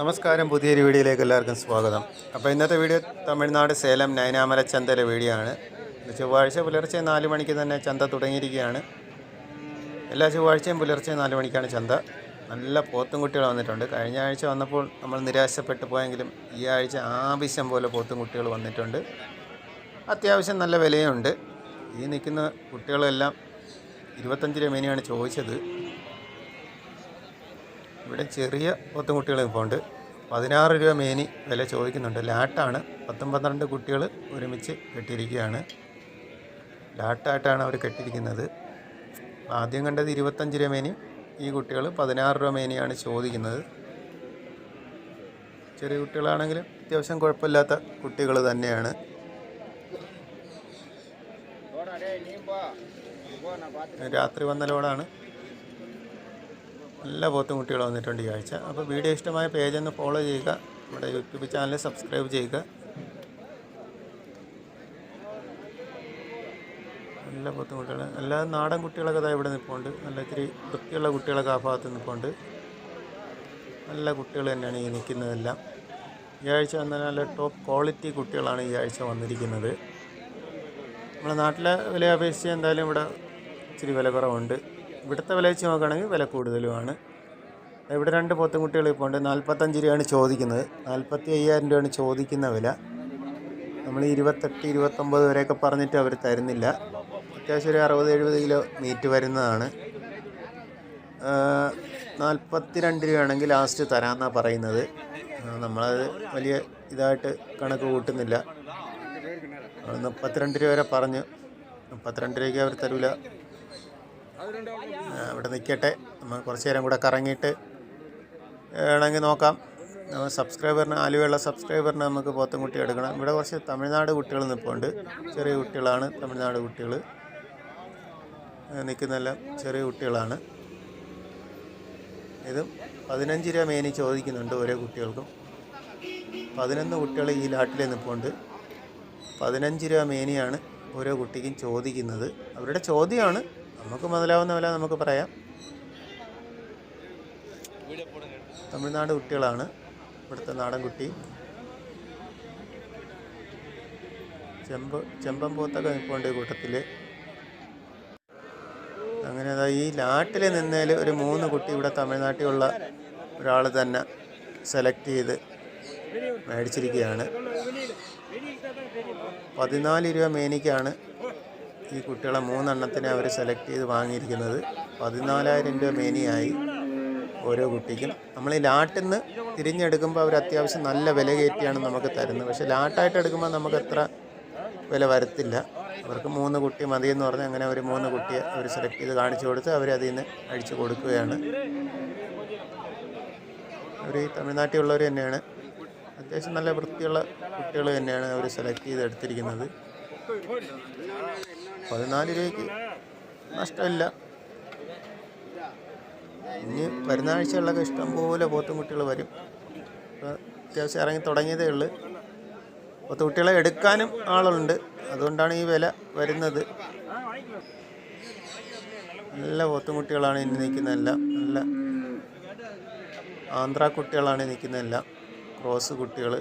നമസ്കാരം. പുതിയൊരു വീഡിയോയിലേക്ക് എല്ലാവർക്കും സ്വാഗതം. അപ്പോൾ ഇന്നത്തെ വീഡിയോ തമിഴ്നാട് സേലം നൈനാമല ചന്തയിലെ വീഡിയോ ആണ്. ചൊവ്വാഴ്ച പുലർച്ചെ നാല് മണിക്ക് തന്നെ ചന്ത തുടങ്ങിയിരിക്കുകയാണ്. എല്ലാ ചൊവ്വാഴ്ചയും പുലർച്ചെ നാല് മണിക്കാണ് ചന്ത. നല്ല പോത്തും കുട്ടികൾ വന്നിട്ടുണ്ട്. കഴിഞ്ഞ ആഴ്ച വന്നപ്പോൾ നമ്മൾ നിരാശപ്പെട്ടു പോയെങ്കിലും ഈ ആഴ്ച ആവശ്യം പോലെ പോത്തും കുട്ടികൾ വന്നിട്ടുണ്ട്. അത്യാവശ്യം നല്ല വിലയുണ്ട്. ഈ നിൽക്കുന്ന കുട്ടികളെല്ലാം ഇരുപത്തഞ്ച് രൂപ മേനെയാണ് ചോദിച്ചത്. ഇവിടെ ചെറിയ പോത്തുംകുട്ടികൾ ഇപ്പോൾ ഉണ്ട്. പതിനാറ് രൂപ മേനി വില ചോദിക്കുന്നുണ്ട്. ലാട്ടാണ്. പത്തും പന്ത്രണ്ട് കുട്ടികൾ ഒരുമിച്ച് കെട്ടിയിരിക്കുകയാണ്. ലാട്ടായിട്ടാണ് അവർ കെട്ടിയിരിക്കുന്നത് ആദ്യം കണ്ടത് ഇരുപത്തഞ്ച് രൂപ മേനി. ഈ കുട്ടികൾ പതിനാറ് രൂപ മേനിയാണ് ചോദിക്കുന്നത്. ചെറിയ കുട്ടികളാണെങ്കിലും അത്യാവശ്യം കുഴപ്പമില്ലാത്ത കുട്ടികൾ തന്നെയാണ്. രാത്രി വന്ന ലോഡാണ്. നല്ല പോത്തും കുട്ടികൾ വന്നിട്ടുണ്ട് ഈ ആഴ്ച. അപ്പോൾ വീഡിയോ ഇഷ്ടമായ പേജ് ഒന്ന് ഫോളോ ചെയ്യുക. നമ്മുടെ യൂട്യൂബ് ചാനൽ സബ്സ്ക്രൈബ് ചെയ്യുക. നല്ല പോത്തും കുട്ടികൾ എല്ലാ നാടൻ കുട്ടികളൊക്കെ അതായത് ഇവിടെ നിൽപ്പുണ്ട് നല്ല ഇത്തിരി വൃത്തിയുള്ള കുട്ടികളൊക്കെ ആ ഭാഗത്ത് നിൽപ്പുണ്ട് നല്ല കുട്ടികൾ തന്നെയാണ് ഈ നിൽക്കുന്നതെല്ലാം. ഈ ആഴ്ച വന്ന നല്ല ടോപ്പ് ക്വാളിറ്റി കുട്ടികളാണ് ഈ ആഴ്ച വന്നിരിക്കുന്നത്. നമ്മുടെ നാട്ടിലെ വില അപേക്ഷിച്ച് എന്തായാലും ഇവിടെ ഇച്ചിരി വില കുറവുണ്ട്. ഇവിടുത്തെ വില വെച്ച് നോക്കുകയാണെങ്കിൽ വില കൂടുതലുമാണ്. ഇവിടെ രണ്ട് പോത്തുംകുട്ടികൾ ഇപ്പോൾ ഉണ്ട്. നാൽപ്പത്തഞ്ച് രൂപയാണ് ചോദിക്കുന്നത്. നാൽപ്പത്തി അയ്യായിരം രൂപയാണ് ചോദിക്കുന്ന വില. നമ്മൾ ഇരുപത്തെട്ട് ഇരുപത്തൊമ്പത് വരെയൊക്കെ പറഞ്ഞിട്ട് അവർ തരുന്നില്ല. അത്യാവശ്യം ഒരു അറുപത് എഴുപത് കിലോ മീറ്റ് വരുന്നതാണ്. നാൽപ്പത്തി രണ്ട് രൂപയാണെങ്കിൽ ലാസ്റ്റ് തരാമെന്നാണ് പറയുന്നത്. നമ്മളത് വലിയ ഇതായിട്ട് കണക്ക് കൂട്ടുന്നില്ല. മുപ്പത്തിരണ്ട് രൂപ വരെ പറഞ്ഞു. മുപ്പത്തിരണ്ട് രൂപയ്ക്ക് അവർ തരൂല. ആ, ഇവിടെ നിൽക്കട്ടെ. നമ്മൾ കുറച്ച് നേരം കൂടെ കറങ്ങിയിട്ട് വേണമെങ്കിൽ നോക്കാം. സബ്സ്ക്രൈബറിന് ആലുവയുള്ള സബ്സ്ക്രൈബറിന് നമുക്ക് പോത്തുംകുട്ടി എടുക്കണം. ഇവിടെ കുറച്ച് തമിഴ്നാട് കുട്ടികൾ നിൽപ്പുണ്ട്. ചെറിയ കുട്ടികളാണ് തമിഴ്നാട് കുട്ടികൾ. നിൽക്കുന്നെല്ലാം ചെറിയ കുട്ടികളാണ്. ഇതും പതിനഞ്ച് രൂപ മേനി ചോദിക്കുന്നുണ്ട് ഓരോ കുട്ടികൾക്കും. പതിനൊന്ന് കുട്ടികൾ ഈ ലാട്ടിൽ നിൽപ്പുണ്ട്. പതിനഞ്ച് രൂപ മേനിയാണ് ഓരോ കുട്ടിക്കും ചോദിക്കുന്നത്. അവരുടെ ചോദ്യമാണ് നമുക്ക് മുതലാവുന്ന വില നമുക്ക് പറയാം. തമിഴ്നാട് കുട്ടികളാണ്. ഇവിടുത്തെ നാടൻ കുട്ടി. ചെമ്പ് ചെമ്പൻ പോത്തൊക്കെ നിൽപ്പുണ്ട് ഈ കൂട്ടത്തിൽ അങ്ങനെ അതാ ഈ ലാട്ടിൽ നിന്നേൽ ഒരു മൂന്ന് കുട്ടി ഇവിടെ തമിഴ്നാട്ടിലുള്ള ഒരാൾ തന്നെ സെലക്ട് ചെയ്ത് മേടിച്ചിരിക്കുകയാണ്. പതിനാല് രൂപ മേനിക്കാണ് ഈ കുട്ടികളെ മൂന്നെണ്ണത്തിനെ അവർ സെലക്ട് ചെയ്ത് വാങ്ങിയിരിക്കുന്നത് പതിനാലായിരം രൂപ മേനിയായി ഓരോ കുട്ടിക്കും. നമ്മൾ ഈ ലാട്ടിൽ നിന്ന് തിരിഞ്ഞെടുക്കുമ്പോൾ അവർ അത്യാവശ്യം നല്ല വില കയറ്റിയാണ് നമുക്ക് തരുന്നത്. പക്ഷേ ലാട്ടായിട്ട് എടുക്കുമ്പോൾ നമുക്ക് എത്ര വില വരത്തില്ല. അവർക്ക് മൂന്ന് കുട്ടി മതിയെന്ന് പറഞ്ഞ് അങ്ങനെ അവർ മൂന്ന് കുട്ടിയെ അവർ സെലക്ട് ചെയ്ത് കാണിച്ചു കൊടുത്ത് അവർ അതിൽ നിന്ന് അഴിച്ചു കൊടുക്കുകയാണ്. അവർ തമിഴ്നാട്ടിലുള്ളവർ തന്നെയാണ്. അത്യാവശ്യം നല്ല വൃത്തിയുള്ള കുട്ടികൾ തന്നെയാണ് അവർ സെലക്ട് ചെയ്ത് എടുത്തിരിക്കുന്നത്. പതിനാല് രൂപയ്ക്ക് നഷ്ടമില്ല. ഇനി വരുന്ന ആഴ്ചകളിലൊക്കെ ഇഷ്ടംപോലെ പോത്തും കുട്ടികൾ വരും. അത്യാവശ്യം ഇറങ്ങി തുടങ്ങിയതേ ഉള്ളൂ. പോത്തുകുട്ടികളെ എടുക്കാനും ആളുണ്ട്. അതുകൊണ്ടാണ് ഈ വില വരുന്നത്. നല്ല പോത്തും കുട്ടികളാണ് ഇനി നിൽക്കുന്നതെല്ലാം നല്ല ആന്ധ്ര കുട്ടികളാണ് നിൽക്കുന്നതെല്ലാം ക്രോസ് കുട്ടികൾ.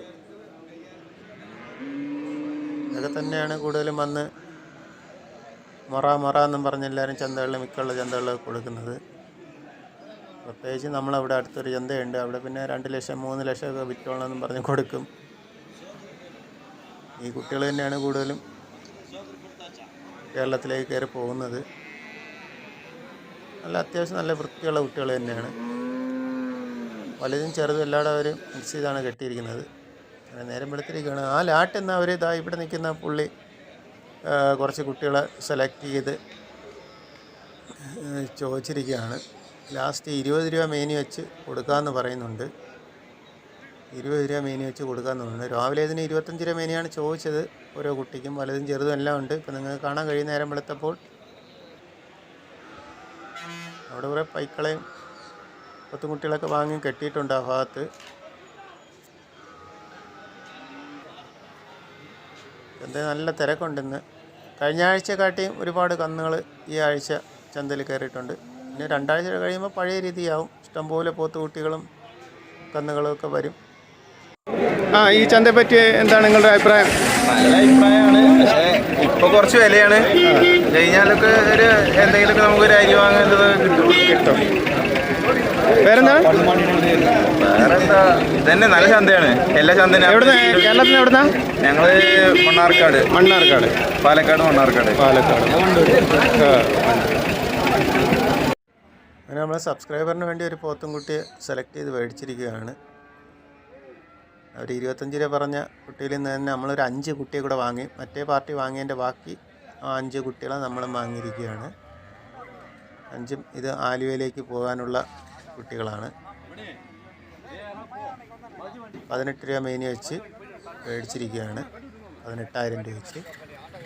ഇതൊക്കെ തന്നെയാണ് കൂടുതലും വന്ന് മൊറ മൊറ എന്നും പറഞ്ഞ് എല്ലാവരും ചന്തകളിൽ മിക്കുള്ള ചന്തകളിൽ കൊടുക്കുന്നത്. പ്രത്യേകിച്ച് നമ്മളവിടെ അടുത്തൊരു ചന്തയുണ്ട്. അവിടെ പിന്നെ രണ്ട് ലക്ഷം മൂന്ന് ലക്ഷമൊക്കെ വിറ്റോളെന്നും പറഞ്ഞ് കൊടുക്കും. ഈ കുട്ടികൾ തന്നെയാണ് കൂടുതലും കേരളത്തിലേക്ക് കയറി പോകുന്നത്. നല്ല അത്യാവശ്യം നല്ല വൃത്തിയുള്ള കുട്ടികൾ തന്നെയാണ്. വലുതും ചെറുതും എല്ലാവരും അവർ മിക്സ് ചെയ്താണ് കെട്ടിയിരിക്കുന്നത്. നേരം വെളുത്തിരിക്കുകയാണ്. ആ ലാട്ട് എന്ന അവർ ഇതാ ഇവിടെ നിൽക്കുന്ന പുള്ളി കുറച്ച് കുട്ടികളെ സെലക്ട് ചെയ്ത് ചോദിച്ചിരിക്കുകയാണ്. ലാസ്റ്റ് ഇരുപത് രൂപ മേനി വെച്ച് കൊടുക്കാമെന്ന് പറയുന്നുണ്ട്. ഇരുപത് രൂപ മേനി വെച്ച് കൊടുക്കാമെന്ന് പറയുന്നുണ്ട് രാവിലെ ഇതിന് ഇരുപത്തഞ്ച് രൂപ മേനിയാണ് ചോദിച്ചത്. ഓരോ കുട്ടിക്കും വലുതും ചെറുതും എല്ലാം ഉണ്ട്. ഇപ്പം നിങ്ങൾക്ക് കാണാൻ കഴിയുന്ന നേരം വെളുത്തപ്പോൾ അവിടെ കുറേ പൈക്കളെയും കൊത്തുകുട്ടികളൊക്കെ വാങ്ങി കെട്ടിയിട്ടുണ്ട് ആ ഭാഗത്ത്. ചന്തയിൽ നല്ല തിരക്കുണ്ടെന്ന്. കഴിഞ്ഞ ആഴ്ചക്കാട്ടിയും ഒരുപാട് കന്നുകൾ ഈ ആഴ്ച ചന്തയിൽ കയറിയിട്ടുണ്ട്. പിന്നെ രണ്ടാഴ്ച കഴിയുമ്പോൾ പഴയ രീതിയാവും. ഇഷ്ടംപോലെ പോത്തുകുട്ടികളും കന്നുകളും ഒക്കെ വരും. ആ ഈ ചന്തയെ പറ്റി എന്താണ് നിങ്ങളുടെ അഭിപ്രായം? നല്ല അഭിപ്രായമാണ്. പക്ഷേ ഇപ്പൊ കുറച്ച് വിലയാണ്. കഴിഞ്ഞാലൊക്കെ ഒരു എന്തെങ്കിലുമൊക്കെ നമുക്കൊരു അരി വാങ്ങേണ്ടത് കിട്ടും. കിട്ടും. വേറെന്താ വേറെന്താ? ഇതന്നെ നല്ല ചന്തയാണ്. എല്ലാ ചന്തയും എവിടുന്ന? കേരളത്തിൽ എവിടുന്ന? ഞങ്ങൾ മണ്ണാർക്കാട്. മണ്ണാർക്കാട്. പാലക്കാട് മണ്ണാർക്കാട്. പാലക്കാട്. അങ്ങനെ നമ്മൾ സബ്സ്ക്രൈബറിന് വേണ്ടി ഒരു പോത്തുംകുട്ടിയെ സെലക്ട് ചെയ്ത് മേടിച്ചിരിക്കുകയാണ്. അവർ ഇരുപത്തഞ്ച് രൂപ പറഞ്ഞ കുട്ടിയിൽ നിന്ന് തന്നെ നമ്മളൊരു അഞ്ച് കുട്ടിയെ കൂടെ വാങ്ങി. മറ്റേ പാർട്ടി വാങ്ങിയതിന്റെ ബാക്കി ആ അഞ്ച് കുട്ടികളെ നമ്മളും വാങ്ങിയിരിക്കുകയാണ്. അഞ്ചും ഇത് ആലുവയിലേക്ക് പോകാനുള്ള കുട്ടികളാണ്. പതിനെട്ട് രൂപ മെയിൻ വെച്ച് മേടിച്ചിരിക്കുകയാണ്. പതിനെട്ടായിരം രൂപ വെച്ച്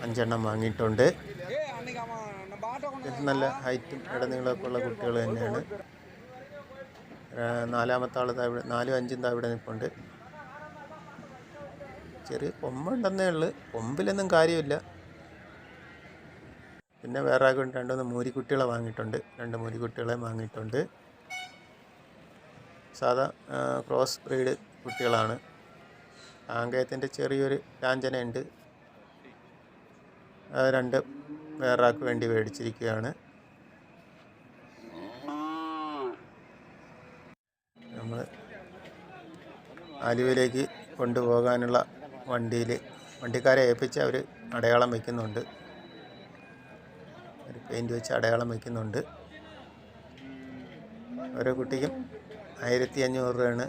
അഞ്ചെണ്ണം വാങ്ങിയിട്ടുണ്ട്. നല്ല ഹൈറ്റും ഇടനീളമൊക്കെ ഉള്ള കുട്ടികൾ തന്നെയാണ്. നാലാമത്തെ ആൾ താവിടെ നാലും അഞ്ചും താവിടെ നിൽപ്പുണ്ട്. ചെറിയ കൊമ്പുണ്ടെന്നേ ഉള്ളു. കൊമ്പിലൊന്നും കാര്യമില്ല. പിന്നെ വേറെ ആൾക്ക് രണ്ടുമൂന്ന് മൂരിക്കുട്ടികളെ വാങ്ങിയിട്ടുണ്ട്. രണ്ട് മൂരിക്കുട്ടികളെ വാങ്ങിയിട്ടുണ്ട്. സാധാ ക്രോസ് ബ്രീഡ് കുട്ടികളാണ്. ആങ്കയത്തിന്റെ ചെറിയൊരു ലാഞ്ചനയുണ്ട്. അത് രണ്ട് വേറൊരാൾക്ക് വേണ്ടി മേടിച്ചിരിക്കുകയാണ്. നമ്മൾ ആലുവയിലേക്ക് കൊണ്ടുപോകാനുള്ള വണ്ടിയിൽ വണ്ടിക്കാരെ ഏൽപ്പിച്ച് അവർ അടയാളം വയ്ക്കുന്നുണ്ട്. ഒരു പെയിന്റ് വെച്ച് അടയാളം വയ്ക്കുന്നുണ്ട്. ഓരോ കുട്ടിക്കും ആയിരത്തി അഞ്ഞൂറ് രൂപയാണ്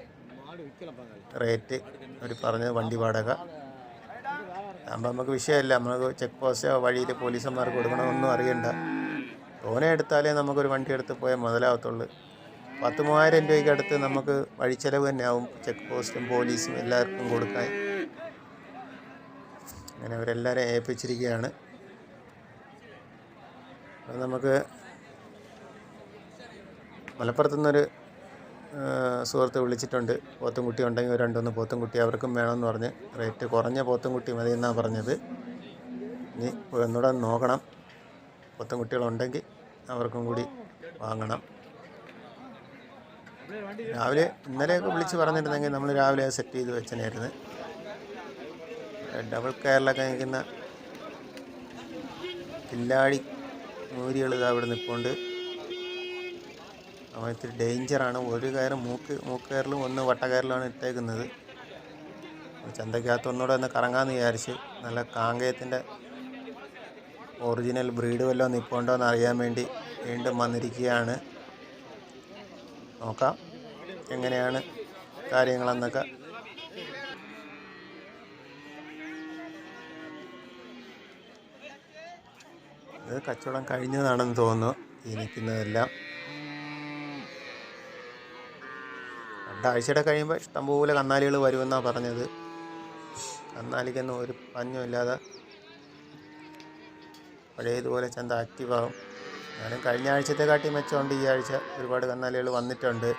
റേറ്റ്. അവർ പറഞ്ഞത് വണ്ടി വാടക. അപ്പം നമുക്ക് വിഷയമല്ല. നമുക്ക് ചെക്ക് പോസ്റ്റോ വഴിയിൽ പോലീസന്മാർക്ക് കൊടുക്കണമെന്നൊന്നും അറിയണ്ട. തോനെ എടുത്താലേ നമുക്കൊരു വണ്ടി എടുത്ത് പോയാൽ മുതലാവത്തുള്ളൂ. പത്ത് മൂവായിരം രൂപയ്ക്ക് അടുത്ത് നമുക്ക് വഴിച്ചെലവ് തന്നെ ആവും ചെക്ക് പോസ്റ്റും പോലീസും എല്ലാവർക്കും കൊടുക്കാൻ. അങ്ങനെ അവരെല്ലാവരെയും ഏൽപ്പിച്ചിരിക്കുകയാണ്. നമുക്ക് മലപ്പുറത്തു നിന്നൊരു ആ, സുഹൃത്ത് വിളിച്ചിട്ടുണ്ട്. പോത്തുംകുട്ടി ഉണ്ടെങ്കിൽ രണ്ടൊന്ന് പോത്തുംകുട്ടി അവർക്കും വേണമെന്ന് പറഞ്ഞ് റേറ്റ് കുറഞ്ഞ പോത്തുംകുട്ടി മതി എന്നാണ് പറഞ്ഞത്. ഇനി ഒന്നുകൂടെ നോക്കണം. പോത്തുംകുട്ടികളുണ്ടെങ്കിൽ അവർക്കും കൂടി വാങ്ങണം. രാവിലെ ഇന്നലെയൊക്കെ വിളിച്ച് പറഞ്ഞിരുന്നെങ്കിൽ നമ്മൾ രാവിലെ സെറ്റ് ചെയ്ത് വെച്ചനായിരുന്നു. ഡബിൾ കയറിലൊക്കെ നിൽക്കുന്ന കില്ലാടി മൂരികൾ ഇതാ ഇവിടെ നിൽപ്പുണ്ട്. അവൻ ഇത്തിരി ഡേഞ്ചറാണ് ഒരു കയർ മൂക്ക് മൂക്ക് കയറിലും ഒന്ന് വട്ടക്കയറിലാണ് ഇട്ടേക്കുന്നത്. ചന്തയ്ക്കകത്ത് ഒന്നുകൂടെ ഒന്ന് കറങ്ങാമെന്ന് വിചാരിച്ച് നല്ല കാങ്കയത്തിന്റെ ഒറിജിനൽ ബ്രീഡ് വല്ലതും നിൽപ്പുണ്ടോ എന്ന് അറിയാൻ വേണ്ടി വീണ്ടും വന്നിരിക്കുകയാണ്. നോക്കാം എങ്ങനെയാണ് കാര്യങ്ങളെന്നൊക്കെ. ഇത് കച്ചവടം കഴിഞ്ഞതാണെന്ന് തോന്നുന്നു. ഈ രണ്ടാഴ്ചയുടെ കഴിയുമ്പോൾ ഇഷ്ടംപോലെ കന്നാലികൾ വരുമെന്നാണ് പറഞ്ഞത്. കന്നാലിക്കൊന്നും ഒരു പഞ്ഞുമില്ലാതെ പഴയതുപോലെ ചന്ത ആക്റ്റീവാകും ഞാനും കഴിഞ്ഞ ആഴ്ചത്തെ കാട്ടി മെച്ചമുണ്ട്. ഈ ആഴ്ച ഒരുപാട് കന്നാലികൾ വന്നിട്ടുണ്ട്.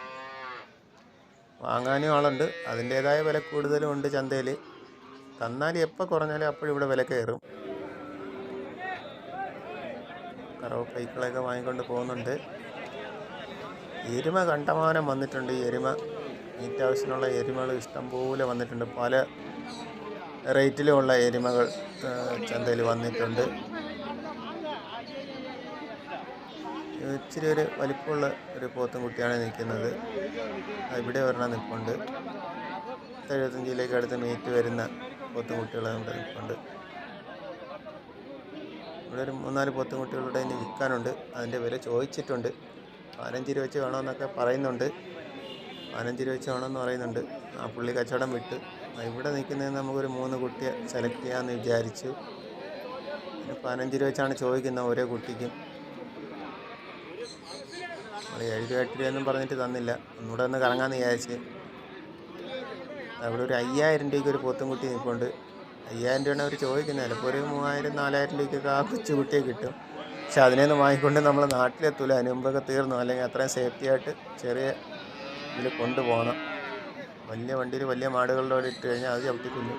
വാങ്ങാനും ആളുണ്ട്. അതിന്റേതായ വില കൂടുതലും ഉണ്ട് ചന്തയിൽ കന്നാലി എപ്പോൾ കുറഞ്ഞാലും അപ്പോഴും ഇവിടെ വില കയറും. കറവ് പൈക്കളൊക്കെ വാങ്ങിക്കൊണ്ട് പോകുന്നുണ്ട്. എരുമ കണ്ടമാനം വന്നിട്ടുണ്ട് എരുമ. മീറ്റ് ആവശ്യത്തിനുള്ള എരുമകൾ ഇഷ്ടംപോലെ വന്നിട്ടുണ്ട്. പല റേറ്റിലുമുള്ള എരുമകൾ ചന്തയിൽ വന്നിട്ടുണ്ട്. ഇച്ചിരി ഒരു വലിപ്പമുള്ള ഒരു പോത്തും കുട്ടിയാണ് നിൽക്കുന്നത്. ഇവിടെ ഒരെണ്ണം നിൽപ്പുണ്ട്. എഴുപത്തഞ്ചിലേക്ക് അടുത്ത് മീറ്റ് വരുന്ന പോത്തും കുട്ടികൾ ഇവിടെ നിൽപ്പുണ്ട്. ഇവിടെ ഒരു മൂന്നാൽ പോത്തും കുട്ടികളുടെ ഇനി വിൽക്കാനുണ്ട്. അതിന്റെ വില ചോദിച്ചിട്ടുണ്ട്. പതിനഞ്ച് രൂപ വെച്ച് വേണമെന്നൊക്കെ പറയുന്നുണ്ട്. പതിനഞ്ച് രൂപ വെച്ച് വേണമെന്ന് പറയുന്നുണ്ട്. ആ പുള്ളി കച്ചവടം വിട്ട്. ഇവിടെ നിൽക്കുന്നതിന് നമുക്കൊരു മൂന്ന് കുട്ടിയെ സെലക്ട് ചെയ്യാമെന്ന് വിചാരിച്ചു. പതിനഞ്ച് രൂപ വെച്ചാണ് ചോദിക്കുന്നത് ഓരോ കുട്ടിക്കും. ഏഴ് രൂപ എട്ട് രൂപയൊന്നും പറഞ്ഞിട്ട് തന്നില്ല. ഒന്നുകൂടെ ഒന്ന് കറങ്ങാമെന്ന് വിചാരിച്ച്. അവിടെ ഒരു അയ്യായിരം രൂപയ്ക്ക് ഒരു പോത്തും കുട്ടി നിൽപ്പുണ്ട്. അയ്യായിരം രൂപയാണ് അവർ ചോദിക്കുന്നത്. ചിലപ്പോൾ ഒരു മൂവായിരം നാലായിരം രൂപയ്ക്കൊക്കെ ആ കൊച്ചു കുട്ടിയെ കിട്ടും. പക്ഷെ ഒന്ന് വാങ്ങിക്കൊണ്ട് നമ്മൾ നാട്ടിലെത്തൂല. അതിന് മുമ്പൊക്കെ തീർന്നു. അല്ലെങ്കിൽ അത്രയും സേഫ്റ്റി ആയിട്ട് ചെറിയ ഇതിൽ കൊണ്ടുപോകണം. വലിയ വണ്ടിയിൽ വലിയ മാടുകളുടെ അവിടെ ഇട്ട് കഴിഞ്ഞാൽ അത് ചവിട്ടിക്കുന്നു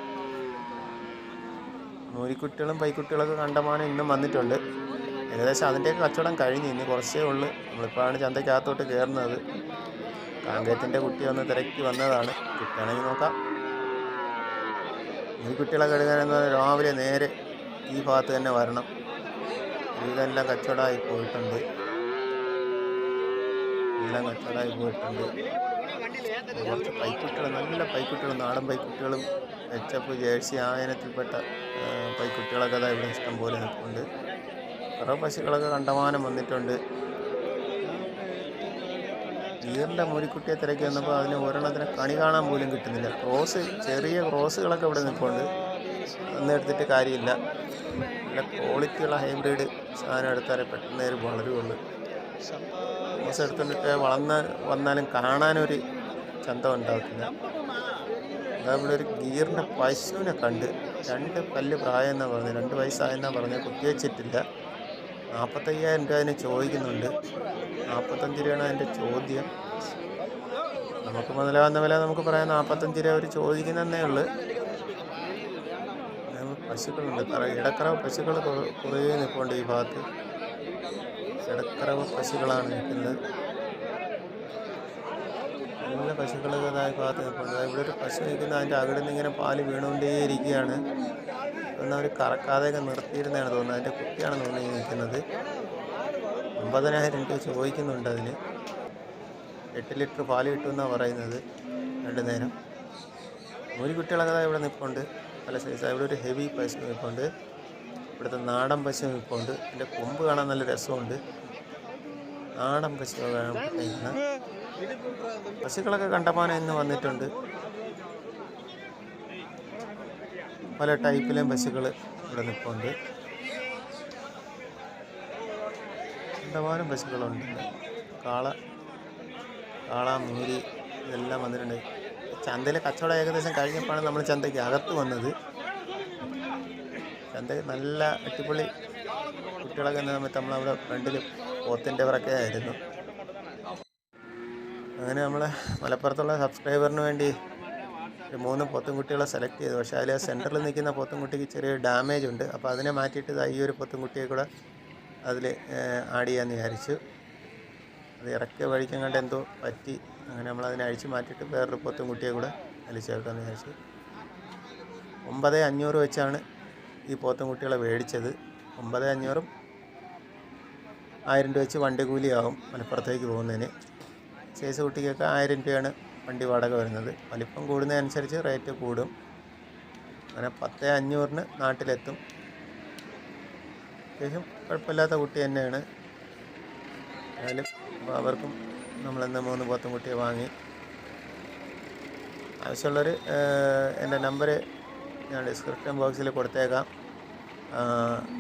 നൂലിക്കുട്ടികളും പൈക്കുട്ടികളൊക്കെ കണ്ടമാനം ഇന്നും വന്നിട്ടുണ്ട്. ഏകദേശം അതിന്റെയൊക്കെ കച്ചവടം കഴിഞ്ഞ് ഇനി കുറച്ചേ ഉള്ളൂ. നമ്മളിപ്പോഴാണ് ചന്തയ്ക്കകത്തോട്ട് കയറുന്നത് കാങ്കേത്തിന്റെ കുട്ടി വന്ന് തിരക്കി വന്നതാണ്. കിട്ടുകയാണെങ്കിൽ നോക്കാം. ഈ കുട്ടികളെ കഴുകാനെന്ന് പറഞ്ഞാൽ രാവിലെ നേരെ ഈ ഭാഗത്ത് തന്നെ വരണം. ഇതെല്ലാം കച്ചവടമായി പോയിട്ടുണ്ട്. എല്ലാം കച്ചവടമായി പോയിട്ടുണ്ട്. പൈക്കുട്ടികൾ നല്ല പൈക്കുട്ടികൾ നാടൻ പൈക്കുട്ടികളും എച്ചപ്പ് ജേഴ്സി ആ ഇനത്തിൽപ്പെട്ട പൈക്കുട്ടികളൊക്കെ അതാ ഇവിടെ ഇഷ്ടം പോലെ നിൽക്കുന്നുണ്ട് കുറേ പശുക്കളൊക്കെ കണ്ടമാനം വന്നിട്ടുണ്ട്. ഗീറിന്റെ മൂരിക്കുട്ടിയെ തിരക്കി വന്നപ്പോൾ അതിന് ഒരെണ്ണത്തിന് കണി കാണാൻ പോലും കിട്ടുന്നില്ല. ക്രോസ് ചെറിയ ക്രോസുകളൊക്കെ ഇവിടെ നിൽപ്പുണ്ട്. ഒന്നും എടുത്തിട്ട് കാര്യമില്ല. നല്ല ക്വാളിറ്റിയുള്ള ഹൈബ്രിഡ് സാധനം എടുത്താലേ പെട്ടെന്ന് വളരുകയുള്ളൂ ക്രോസ് എടുത്തിട്ട് വളർന്ന് വന്നാലും കാണാനൊരു ചന്തം ഉണ്ടാക്കുന്നത് അതേപോലൊരു ഗീറിന്റെ പശുവിനെ കണ്ട് രണ്ട് പല്ല് പ്രായം എന്നാണ് പറഞ്ഞത്. രണ്ട് വയസ്സായെന്നാണ് പറഞ്ഞത്. കുത്തിവെച്ചിട്ടില്ല. നാൽപ്പത്തയ്യായിരം രൂപ അതിന് ചോദിക്കുന്നുണ്ട്. നാൽപ്പത്തഞ്ച് രൂപയാണ് അതിന്റെ ചോദ്യം. നമുക്ക് മുതലാവുന്ന വില നമുക്ക് പറയാം നാൽപ്പത്തഞ്ച് രൂപ അവർ ചോദിക്കുന്നതേ ഉള്ളൂ. പശുക്കളുണ്ട്. കറ- ഇടക്കറവ് പശുക്കൾ കുറേ നിൽപ്പുണ്ട് ഈ ഭാഗത്ത്. ഇടക്കറവ് പശുക്കളാണ് നിൽക്കുന്നത്. നല്ല പശുക്കളൊക്കെ അതായ ഭാഗത്ത് നിൽപ്പുണ്ട്. ഇവിടെ ഒരു പശു നിൽക്കുന്ന. അതിന്റെ അകിടിൽ നിന്ന് ഇങ്ങനെ പാൽ വീണുകൊണ്ടേയിരിക്കുകയാണ്. എന്നാൽ അവർ കറക്കാതെയൊക്കെ നിർത്തിയിരുന്നതാണ് തോന്നുന്നത് അതിന്റെ കുട്ടിയാണ് തോന്നി നിൽക്കുന്നത്. ഒമ്പതിനായിരം രൂപ ചോദിക്കുന്നുണ്ട് അതിന്. എട്ട് ലിറ്റർ പാൽ കിട്ടുമെന്നാണ് പറയുന്നത്. രണ്ട് നേരം. ഒരു കുട്ടികളൊക്കെ ഇവിടെ നിൽപ്പുണ്ട്. പല സൈസ് ഇവിടെ ഒരു ഹെവി പശു നിൽപ്പുണ്ട്. ഇവിടുത്തെ നാടൻ പശു നിൽപ്പുണ്ട്. അതിന്റെ കൊമ്പ് കാണാൻ നല്ല രസമുണ്ട്. നാടൻ പശു നിൽക്കുന്നത്. പശുക്കളൊക്കെ കണ്ടമാനം ഇന്ന് വന്നിട്ടുണ്ട്. പല ടൈപ്പിലെയും പശുക്കൾ ഇവിടെ നിൽപ്പുണ്ട് കണ്ടമാനം പശുക്കളുണ്ട്. കാള കാള മൂരി ഇതെല്ലാം വന്നിട്ടുണ്ട്. ചന്തയിലെ കച്ചവടം ഏകദേശം കഴിഞ്ഞപ്പോഴാണ് നമ്മൾ ചന്തയ്ക്ക് അകത്ത് വന്നത്. ചന്ത നല്ല അടിപൊളി കുട്ടികളൊക്കെ നമ്മൾ നമ്മളവിടെ ഫ്രണ്ടിൽ പോത്തിന്റെ പുറക്കെ ആയിരുന്നു. അങ്ങനെ നമ്മൾ മലപ്പുറത്തുള്ള സബ്സ്ക്രൈബറിന് വേണ്ടി ഒരു മൂന്ന് പൊത്തുംകുട്ടികളെ സെലക്ട് ചെയ്തു. പക്ഷേ അതിൽ സെന്ററിൽ നിൽക്കുന്ന പൊത്തുംകുട്ടിക്ക് ചെറിയൊരു ഡാമേജ് ഉണ്ട്. അപ്പോൾ അതിനെ മാറ്റിയിട്ട് ഈ ഒരു പൊത്തുംകുട്ടിയെ കൂടെ അതിൽ ആഡ് ചെയ്യാമെന്ന് വിചാരിച്ചു. അത് ഇറക്കിയ കണ്ട് എന്തോ പറ്റി. അങ്ങനെ നമ്മൾ അതിനെ അഴിച്ച് മാറ്റിയിട്ട് വേറൊരു പൊത്തുംകുട്ടിയെ കൂടെ അതിൽ ചേർക്കാമെന്ന് വിചാരിച്ചു. ഒമ്പത് അഞ്ഞൂറ് വെച്ചാണ് ഈ പോത്തുംകുട്ടികളെ മേടിച്ചത്. ഒമ്പത് അഞ്ഞൂറും ആയിരം രൂപ വെച്ച് വണ്ടി കൂലിയാവും മലപ്പുറത്തേക്ക് പോകുന്നതിന്. സൈസ് കുട്ടിക്കൊക്കെ ആയിരം രൂപയാണ് വണ്ടി വാടക വരുന്നത്. വലിപ്പം കൂടുന്നതനുസരിച്ച് റേറ്റ് കൂടും. അങ്ങനെ പത്ത് അഞ്ഞൂറിന് നാട്ടിലെത്തും. അത്യാവശ്യം കുഴപ്പമില്ലാത്ത കുട്ടി തന്നെയാണ്. എന്നാലും അപ്പോൾ അവർക്കും നമ്മളിന്ന് മൂന്ന് പോത്തും കുട്ടിയെ വാങ്ങി. ആവശ്യമുള്ളവർ എന്റെ നമ്പർ ഞാൻ ഡിസ്ക്രിപ്ഷൻ ബോക്സിൽ കൊടുത്തേക്കാം.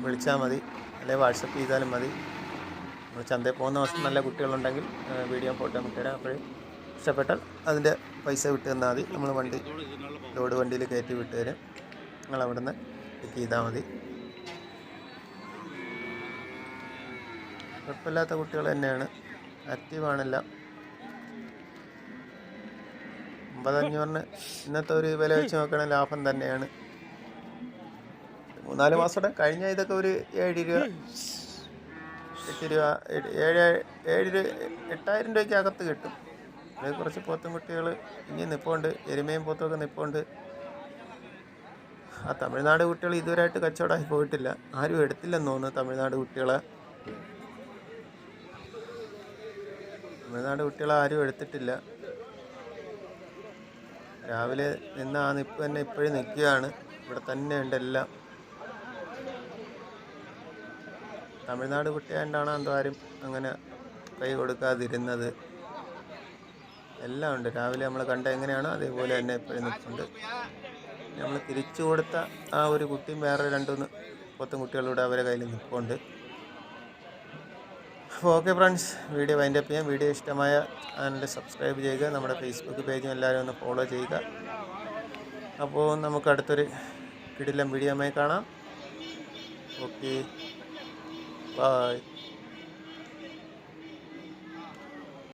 വിളിച്ചാൽ മതി. അല്ലെങ്കിൽ വാട്സപ്പ് ചെയ്താലും മതി. നമ്മൾ ചന്തയിൽ പോകുന്ന ദിവസം നല്ല കുട്ടികളുണ്ടെങ്കിൽ വീഡിയോ ഫോട്ടോ നമുക്ക് തരാം അപ്പോഴും ഇഷ്ടപ്പെട്ടാൽ അതിന്റെ പൈസ വിട്ട് തന്നാൽ മതി. നമ്മൾ വണ്ടി ലോഡ് വണ്ടിയിൽ കയറ്റി വിട്ട് തരും. നിങ്ങൾ അവിടെ നിന്ന് പിക്ക് ചെയ്താൽ മതി. കുഴപ്പമില്ലാത്ത കുട്ടികൾ തന്നെയാണ്. ആക്റ്റീവാണെല്ലാം ഒമ്പതഞ്ഞൂറിന് ഇന്നത്തെ ഒരു വില വെച്ച് നോക്കണ ലാഭം തന്നെയാണ്. മൂന്നാൽ മാസത്തോടെ കഴിഞ്ഞ ഇതൊക്കെ ഒരു ഏഴ് രൂപ എട്ട് രൂപ ഏഴ് ഏഴ് എട്ടായിരം രൂപയ്ക്ക് അകത്ത് കിട്ടും. അതിൽ കുറച്ച് പോത്തും കുട്ടികൾ ഇനി നിൽപ്പുണ്ട് എരുമയും പോത്തൊക്കെ നിൽപ്പുണ്ട് ആ തമിഴ്നാട് കുട്ടികൾ ഇതുവരെയായിട്ട് കച്ചവടമായി പോയിട്ടില്ല. ആരും എടുത്തില്ലെന്ന് തോന്നുന്നു തമിഴ്നാട് കുട്ടികളെ. തമിഴ്നാട് കുട്ടികളെ ആരും എടുത്തിട്ടില്ല. രാവിലെ നിന്ന് ആ നിപ്പ് തന്നെ ഇപ്പോഴും നിൽക്കുകയാണ്. ഇവിടെ തന്നെ എല്ലാം. തമിഴ്നാട് കുട്ടിയായതുകൊണ്ടാണ് എന്തോ ആരും അങ്ങനെ കൈ കൊടുക്കാതിരുന്നത്? എല്ലാം ഉണ്ട്. രാവിലെ നമ്മൾ കണ്ട എങ്ങനെയാണോ അതേപോലെ തന്നെ ഇപ്പോഴും നിൽക്കുന്നുണ്ട് നമ്മൾ തിരിച്ചു കൊടുത്ത ആ ഒരു കുട്ടിയും വേറെ രണ്ടുമൂന്ന് പത്തും കുട്ടികളിലൂടെ അവരെ കയ്യിൽ നിൽപ്പുണ്ട്. അപ്പോൾ okay friends video wind up ചെയ്യാം. വീഡിയോ ഇഷ്ടമായ ചാനൽ സബ്സ്ക്രൈബ് ചെയ്യുക. നമ്മുടെ ഫേസ്ബുക്ക് പേജും എല്ലാവരും ഒന്ന് ഫോളോ ചെയ്യുക. അപ്പോൾ നമുക്ക് അടുത്തൊരു കിടിലം വീഡിയോമായി കാണാം. ഓക്കെ. Bye.